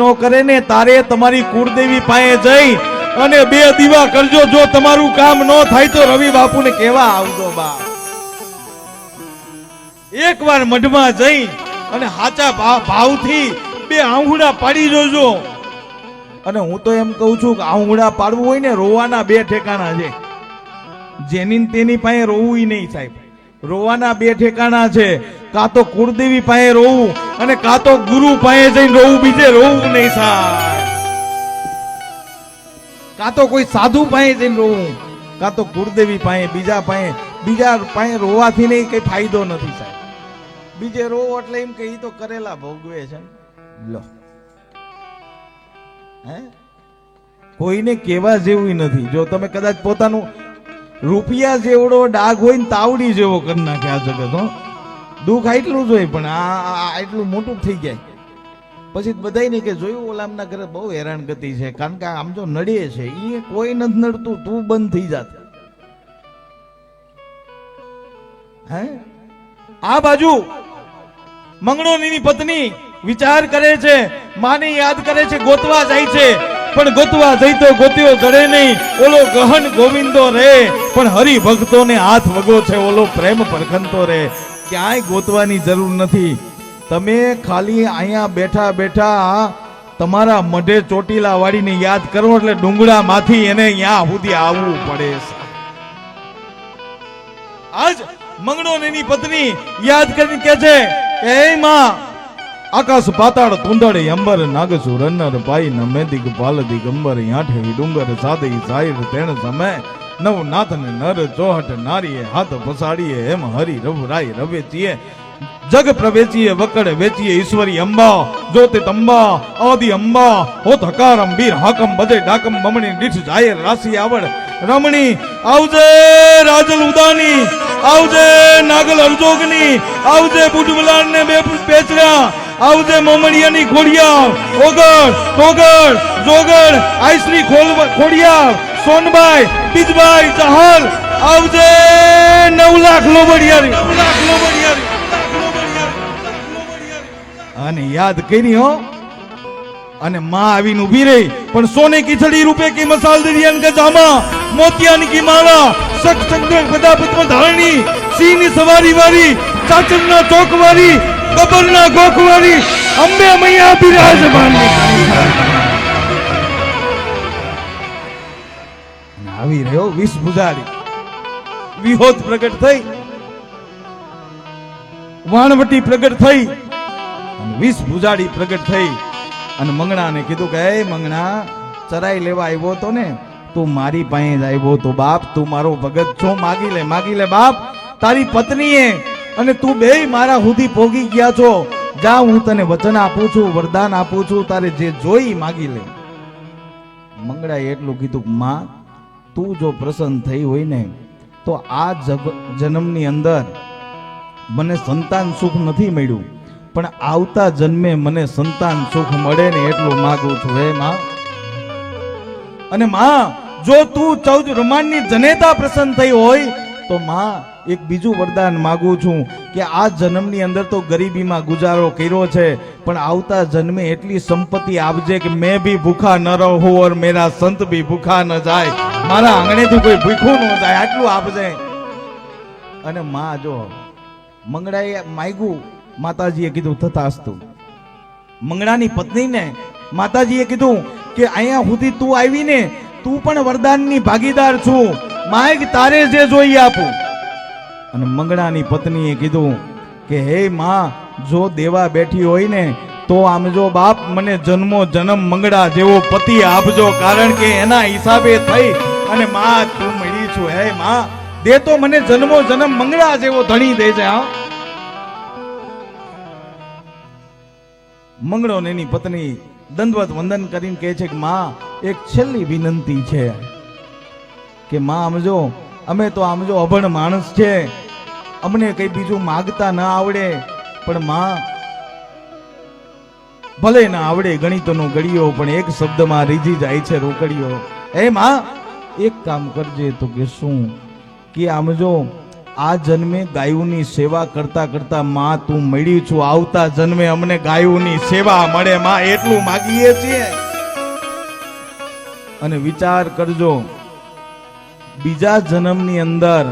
ન કરે ને તારે તમારી કુળદેવી પાસે જઈ અને બે દીવા કરજો. જો તમારું કામ ન થાય તો રવિ બાપુને કેવા આવજો બા. એકવાર મઢમાં જઈ અને સાચા ભાવ- ભાવથી બે આંગુડા પાડી જોજો. અને હું તો એમ કહું છું કે આંગુડા પાડવું હોય ને રોવાના બે ઠેકાણા છે. જેની તેની પાસે રોવું નહીં સાહેબ. રોવાના બે ઠેકાણા છે. કાં તો કુળદેવી પાસે રોવું અને કાં તો ગુરુ પાસે જઈને રોવું, બીજે રોવું નહીં સાહેબ કાં તો કોઈ સાધુ પાસે જઈને રોવું, કાં તો કુળદેવી પાસે, બીજા પાસે બીજા પાસે રોવાથી નહીં કઈ ફાયદો નથી સાહેબ. બીજે રોવો એટલે એમ કે એ તો કરેલા ભોગવે છે લો. હે? કોઈને કેવા જેવું નથી. જો તમે કદાચ પોતાનું રૂપિયા જેવડો ડાઘ હોય ને તાવડી જેવો કરી નાખે આ જગત, હો. દુઃખ આટલું જ હોય, પણ આ આ મોટું થઈ જાય. પછી બધાય નહીં કે જોયું ઓલામના ઘરે બહુ હેરાન ગતિ છે, કારણ કે આમ જો નડે છે એ કોઈ નથી નડતું, તું બંધ થઈ જાત હે? આ બાજુ મંગળોની પત્ની વિચાર કરે છે, માને યાદ કરે છે, ગોતવા જાય છે. પણ ગોતવા જઈ તો ગોત્યો જડે નહીં. ઓલો ગહન ગોવિંદો રે. પણ હરિભક્તોને હાથ વગો છે, ઓલો પ્રેમ પરખંતો રે. ક્યાંય ગોતવાની જરૂર નથી. તમે ખાલી અહીંયા બેઠા બેઠા તમારા મઢે ચોટીલા વાળીને યાદ કરો એટલે ડુંગળા માંથી એને અહીંયા સુધી આવવું પડે છે. આજ મંગળો ને એની પત્ની યાદ કરીને કે છે, એ માં આકાશ પાતાળ તુંદડ અંબર નાગસુ ભાઈ પાઈ મેદિક દિગપાલ દિગંબર યાઠે ડુંગર સાદઈ સાઈર તેણ સમે નવ નાથ ને નર, ચોહટ, નારીએ હાથ પસાડીએ એમ હરી રવે રવેચીએ, જગ પ્રવેચીએ વકડ વેચીએ, ઈશ્વરી અંબા, જ્યોતિ તંબા, આદિ અંબા હો ધકારમ વીર હાકમ બજે ડાકમ, બમણી, દીઠ જાહેર, રાશિ આવડ, રમણી, આવજે રાજલ ઉદાની, આવજે નાગલ અરજોગની, આવજે બુટબલાડ ને બે પેચરા આવજે મોમડિયાની ખોડિયા ઓગળ ટોગળ જોગળ આઈશ્રી ખોડિયા સોનભાઈ બીજભાઈ ચહલ. આવજે નવ લાખ લોબડિયારી. અને યાદ કરી હો. અને માં આવીને ઊભી રહી. પણ સોને છડી રૂપે કી મસાલ દરિયાન કે જામા, મોતિયાની કી માળા સખ સંગ પદ્મ ધારણી, સિંહની સવારી વાળી ચાચરના ચોકવારી બબરના ગબરના અંબે મૈયા બિરાજમાન આવી રહ્યો વિષ બુજારી વિહોત પ્રગટ થઈ. વાણવટી પ્રગટ થઈ. અને વિષ ભુજાડી પ્રગટ થઈ. અને મંગણાને કીધું કે, એ મંગણા, ચરાઈ લેવા આવ્યો તો ને, તું મારી પાસે જ આવ્યો તો બાપ, તું મારો ભગત છો, માગી લે માગી લે બાપ, તારી પત્નીએ અને તું બે મારા સુધી પોગી ગયા છો. જા, હું તને વચન આપું છું, વરદાન આપું છું, તારે જે જોઈ માગી લે. મંગળાએ એટલું કીધું, માં, તું જો પ્રસન્ન થઈ હોય ને, તો આ જન્મની અંદર મને સંતાન સુખ નથી મળ્યું. પણ આવતા જન્મે મને સંતાન સુખ મળે ને એટલું માગું છું. હે, માં. અને, માં, જો તું ચૌદ બ્રહ્માંડની જનેતા પ્રસન્ન થઈ હોય તો માં, એક બીજું વરદાન માગું છું કે આ જન્મની અંદર તો ગરીબીમાં ગુજારો કર્યો છે, પણ આવતા જન્મે એટલી સંપત્તિ આપજે કે મેં બી ભૂખા ન રહું ઓર મેરા સંત બી ભૂખા ન જાય. મારા આંગણેથી કોઈ ભૂખું ન જાય, આટલું આપજે. અને માં જો મંગળાએ માગ્યું, માતાજીએ કીધું, તથાસ્તુ. મંગળાની પત્નીને માતાજીએ કીધું કે અહીંયા સુધી તું આવીને તું પણ વરદાનની ભાગીદાર છું. માગ તારે જે જોઈએ આપું. અને મંગળાની પત્નીએ કીધું કે, હે માં, જો દેવા બેઠી હોય ને, તો આમ જો બાપ મને જન્મો જન્મ મંગળા જેવો પતિ આપજો, કારણ કે એના હિસાબે થઈ અને માં, તું મળી છું. હે માં, દે તો મને જન્મો જન્મ મંગળા જેવો ધણી દે છે હા. મંગળો ને એની પત્ની દંડવત વંદન કરીને કહે છે કે, માં, એક છેલ્લી વિનંતી છે. કે માં આમજો અમે તો આમજો અભણ માણસ છે. અમને કઈ બીજું માગતા ના આવડે. પણ માં, ભલે ના આવડે ગણિતનો ગળિયો, પણ એક શબ્દમાં રીજી જાય છે રોકડીઓ એ માં, એક કામ કરજે તો કે શું કે આમજો આ જન્મે ગાયોની સેવા કરતા કરતા માં તું મળી છું. આવતા જન્મે અમને ગાયોની સેવા મળે. માં, એટલું માગીએ છીએ. અને વિચાર કરજો બીજા જન્મની અંદર